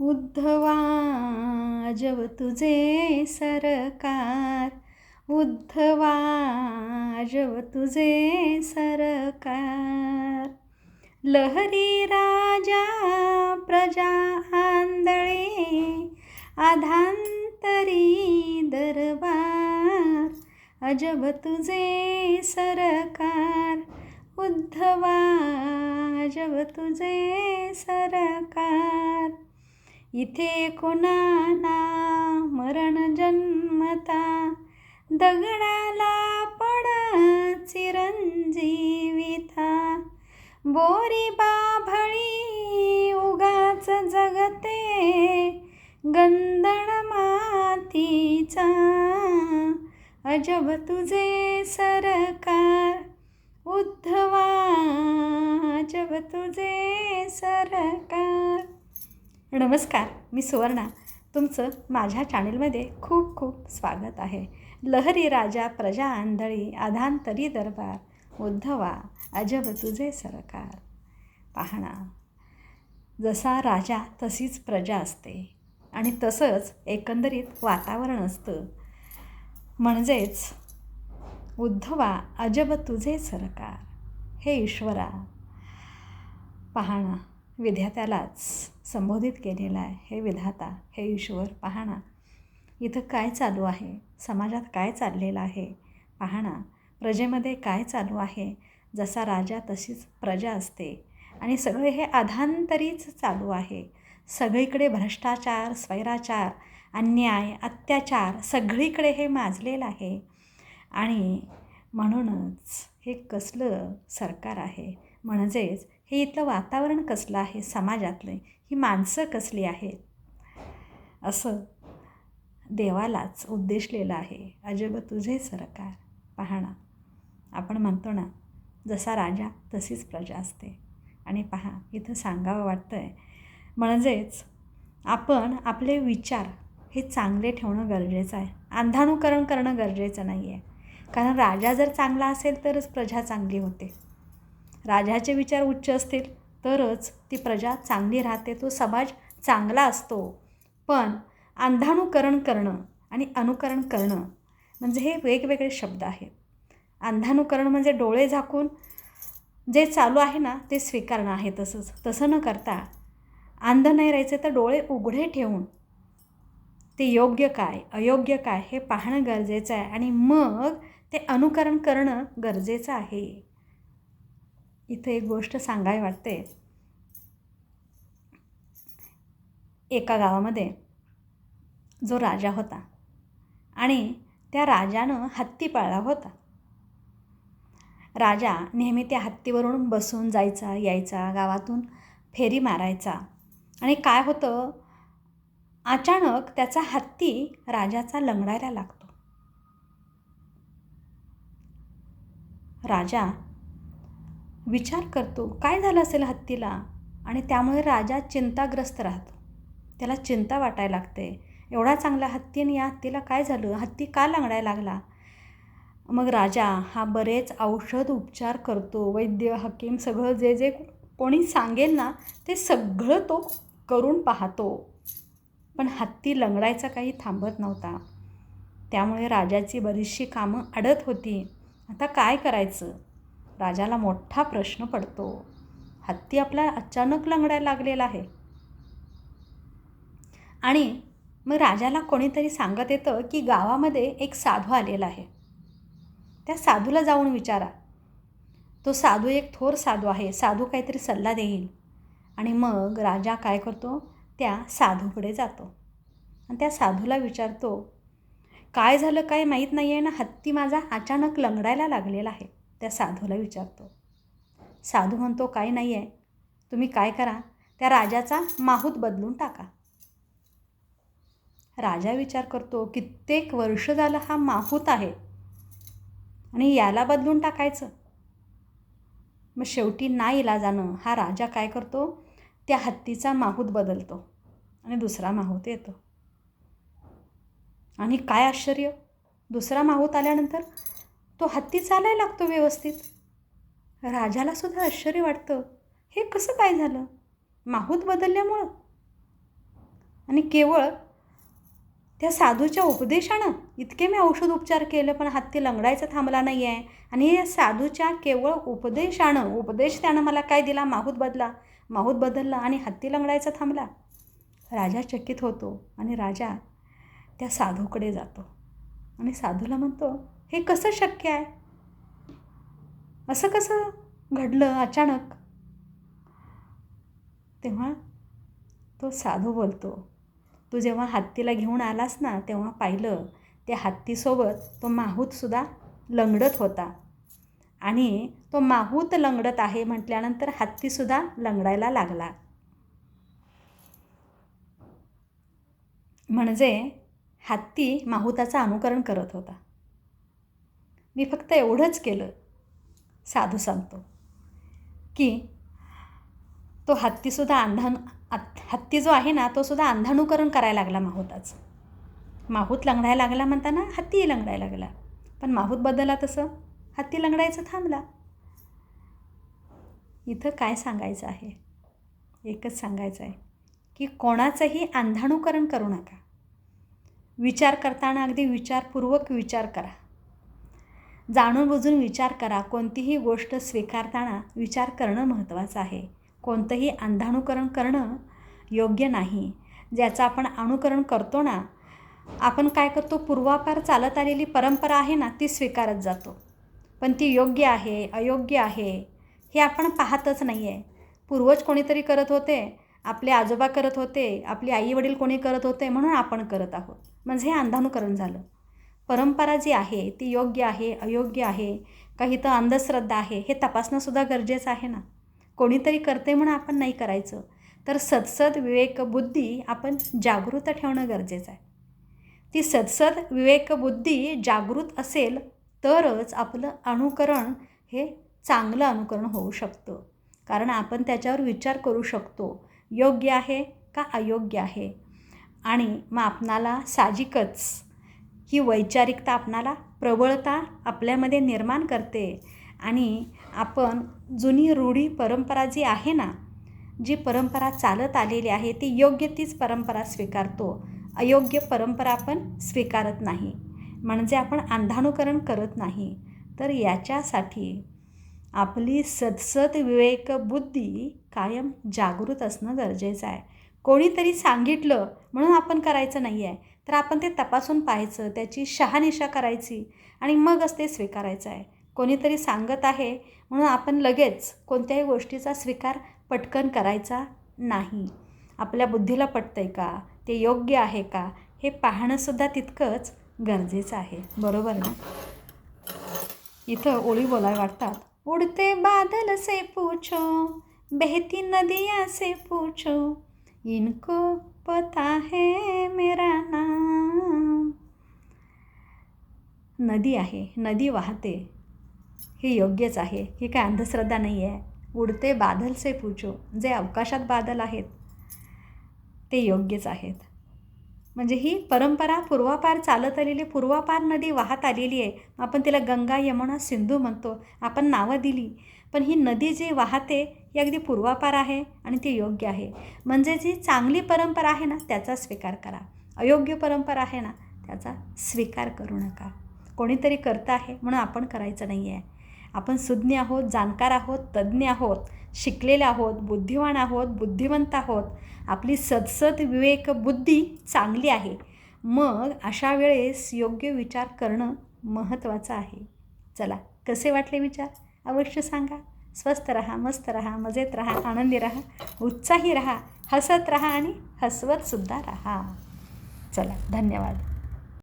उद्धवा जव तुझे सरकार. उद्धवा जव तुझे सरकार. लहरी राजा प्रजा आंदळे आधांतरी दरबार. अजब तुझे सरकार. उद्धवा अजब तुझे सरकार. इथे कोणाला मरण जन्मता? दगडाला पड चिरंजीविता. बोरी बाभळी उगाच जगते गंधण मातीचा. अजब तुझे सरकार उद्धवा. अजब तुझे सरकार. नमस्कार मी सुवर्णा. तुमचं माझ्या चॅनेलमध्ये खूप खूप स्वागत आहे. लहरी राजा प्रजा आंधळी आधांतरी दरबार उद्धवा अजब तुझे सरकार. पाहणा जसा राजा तशीच प्रजा असते आणि तसंच एकंदरीत वातावरण असतं. म्हणजेच उद्धवा अजब तुझे सरकार. हे ईश्वरा. पाहणा विधात्यालाच संबोधित केलेलं आहे. हे विधाता हे ईश्वर पाहणा. इथं काय चालू आहे? समाजात काय चाललेलं आहे? पाहणा. प्रजेमध्ये काय चालू आहे? जसा राजा तशीच प्रजा असते. आणि सगळे हे अधांतरीच चालू आहे. सगळीकडे भ्रष्टाचार स्वैराचार अन्याय अत्याचार सगळीकडे हे माजलेलं आहे. आणि म्हणूनच हे कसलं सरकार आहे? म्हणजेच हे इथलं वातावरण कसलं आहे? समाजातलं ही माणसं कसली आहेत? असं देवालाच उद्देशलेलं आहे. अजब तुझे सरकार. पाहणा आपण म्हणतो ना जसा राजा तशीच प्रजा असते. आणि पहा इथं सांगावं वाटतं आहे म्हणजेच आपण आपले विचार हे चांगले ठेवणं गरजेचं आहे. अंधानुकरण करणं गरजेचं नाही आहे कारण राजा जर चांगला असेल तरच प्रजा चांगली होते. राजाचे विचार उच्च असतील तरच ती प्रजा चांगली राहते तो समाज चांगला असतो. पण अंधानुकरण करणं आणि अनुकरण करणं म्हणजे हे वेगवेगळे शब्द आहेत. अंधानुकरण म्हणजे डोळे झाकून जे चालू आहे ना ते स्वीकारणं आहे तसंच. तसं न करता अंध नाही राहायचे तर डोळे उघडे ठेवून ते योग्य काय अयोग्य काय हे पाहणं गरजेचं आहे आणि मग ते अनुकरण करणं गरजेचं आहे. इथं एक गोष्ट सांगावी वाटते. एका गावामध्ये जो राजा होता आणि त्या राजानं हत्ती पाळला होता. राजा नेहमी त्या हत्तीवरून बसून जायचा यायचा गावातून फेरी मारायचा. आणि काय होतं? अचानक त्याचा हत्ती राजाचा लंगडायला लागतो. राजा विचार करतो काय झालं असेल हत्तीला? आणि त्यामुळे राजा चिंताग्रस्त राहतो. त्याला चिंता वाटायला लागते. एवढा चांगला हत्ती आणि या हत्तीला काय झालं? हत्ती का लंगडायला लागला? मग राजा हा बरेच औषध उपचार करतो. वैद्य हकीम सगळं जे जे कोणी सांगेल ना ते सगळं तो करून पाहतो. पण हत्ती लंगडायचा काही थांबत नव्हता. त्यामुळे राजाची बरीचशी कामं अडत होती. आता काय करायचं? राजाला मोठा प्रश्न पडतो. हत्ती आपला अचानक लंगडायला लागलेला आहे. आणि मग राजाला कोणीतरी सांगत येतं की गावामध्ये एक साधू आलेला आहे. त्या साधूला जाऊन विचारा. तो साधू एक थोर साधू आहे. साधू काहीतरी सल्ला देईल. आणि मग राजा काय करतो? त्या साधूकडे जातो. आणि त्या साधूला विचारतो काय झालं? काय माहीत नाही आहे ना? हत्ती माझा अचानक लंगडायला लागलेला आहे. त्या साधूला विचारतो. साधू म्हणतो काय नाही आहे तुम्ही काय करा? त्या राजाचा माहूत बदलून टाका. राजा विचार करतो कित्येक वर्ष झालं हा माहूत आहे. आणि याला बदलून टाकायचं? मग शेवटी ना जाणं हा राजा काय करतो? त्या हत्तीचा माहूत बदलतो आणि दुसरा माहूत येतो. आणि काय आश्चर्य! दुसरा माहूत आल्यानंतर तो हत्ती चालायला लागतो व्यवस्थित. राजालासुद्धा आश्चर्य वाटतं. हे कसं काय झालं? माहूत बदलल्यामुळं? आणि केवळ त्या साधूच्या उपदेशानं इतके मी औषध उपचार केले पण हत्ती लंगडायचं थांबला नाही आहे आणि या साधूच्या केवळ उपदेशानं उपदेश त्यानं मला काय दिला? माहूत बदला. माहूत बदलला आणि हत्ती लंगडायचा थांबला. राजा चकित होतो आणि राजा त्या साधूकडे जातो. आणि साधूला म्हणतो हे कसं शक्य आहे? असं कसं घडलं अचानक? तेव्हा तो साधू बोलतो तू जेव्हा हत्तीला घेऊन आलास ना तेव्हा पाहिलं त्या हत्तीसोबत तो माहूतसुद्धा लंगडत होता. आणि तो माहूत लंगडत आहे म्हटल्यानंतर हत्तीसुद्धा लंगडायला लागला. म्हणजे हत्ती माहुताचं अनुकरण करत होता. मी फक्त एवढंच केलं साधू सांगतो. की तो हत्तीसुद्धा अंधान हत्ती जो आहे ना तो सुद्धा अंधानुकरण करायला लागला माहूताच. माहूत लंगडायला लागला म्हणताना हत्तीही लंगडायला लागला. पण माहूत बदलला तसं हत्ती लंगडायचं थांबला. इथं काय सांगायचं आहे? एकच सांगायचं आहे की कोणाचंही अंधानुकरण करू नका. विचार करताना अगदी विचारपूर्वक विचार करा. जाणून बुजून विचार करा. कोणतीही गोष्ट स्वीकारताना विचार करणं महत्त्वाचं आहे. कोणतंही अंधानुकरण करणं योग्य नाही. ज्याचं आपण अनुकरण करतो ना आपण काय करतो? पूर्वापार चालत आलेली परंपरा आहे ना ती स्वीकारत जातो. पण ती योग्य आहे अयोग्य आहे हे आपण पाहतच नाही आहे पूर्वज कोणीतरी करत होते आपले आजोबा करत होते आपली आई वडील कोणी करत होते म्हणून आपण करत आहोत. म्हणजे हे अंधानुकरण झालं. परंपरा जी आहे ती योग्य आहे अयोग्य आहे काही तर अंधश्रद्धा आहे हे तपासणंसुद्धा गरजेचं आहे ना? कोणीतरी करते म्हणून आपण नाही करायचं. तर सदसद विवेकबुद्धी आपण जागृत ठेवणं गरजेचं आहे. ती सदसद विवेकबुद्धी जागृत असेल तरच आपलं अनुकरण हे चांगलं अनुकरण होऊ शकतं. कारण आपण त्याच्यावर विचार करू शकतो योग्य आहे का अयोग्य आहे? आणि मग आपणाला साहजिकच ही वैचारिकता आपणाला प्रबळता आपल्यामध्ये निर्माण करते. आणि आपण जुनी रूढी परंपरा जी आहे ना जी परंपरा चालत आलेली आहे ती योग्य तीच परंपरा स्वीकारतो. अयोग्य परंपरा आपण स्वीकारत नाही. म्हणजे आपण अंधानुकरण करत नाही. तर याच्यासाठी आपली सदसद विवेकबुद्धी कायम जागृत असणं गरजेचं आहे. कोणीतरी सांगितलं म्हणून आपण करायचं नाही आहे तर आपण ते तपासून पाहायचं त्याची शहानिशा करायची आणि मगच ते स्वीकारायचं आहे. कोणीतरी सांगत आहे म्हणून आपण लगेच कोणत्याही गोष्टीचा स्वीकार पटकन करायचा नाही. आपल्या बुद्धीला पटतं आहे का? ते योग्य आहे का? हे पाहणंसुद्धा तितकंच गरजेचं आहे. बरोबर ना? इथं ओळी बोलाय वाटतात. उडते बादल से पूछो बेहती नदिया से पूछो इनको पता है मेरा नाम। नदी आहे नदी वाहते. हे योग्यच आहे. ही काय अंधश्रद्धा नाही आहे. उडते बादल से पूछो जे अवकाशात बादल आहेत ते योग्यच आहेत. म्हणजे ही परंपरा पूर्वापार चालत आलेली पूर्वापार नदी वाहत आलेली आहे. आपण तिला गंगा यमुना सिंधू म्हणतो. आपण नावं दिली. पण ही नदी जी वाहते ही अगदी पूर्वापार आहे आणि ती योग्य आहे. म्हणजे जी चांगली परंपरा आहे ना त्याचा स्वीकार करा. अयोग्य परंपरा आहे ना त्याचा स्वीकार करू नका. कोणीतरी करतं आहे म्हणून आपण करायचं नाही आहे आपण सुज्ञ आहोत जाणकार आहोत तज्ज्ञ आहोत शिकलेले आहोत बुद्धिवान आहोत बुद्धिवंत आहोत. आपली सदसद विवेक बुद्धी चांगली आहे. मग अशा वेळेस योग्य विचार करणं महत्त्वाचं आहे. चला कसे वाटले विचार? अवश्य सांगा. स्वस्थ रहा मस्त रहा मजेत रहा आनंदी रहा उत्साही रहा हसत रहा आणि हसवतसुद्धा रहा. चला धन्यवाद.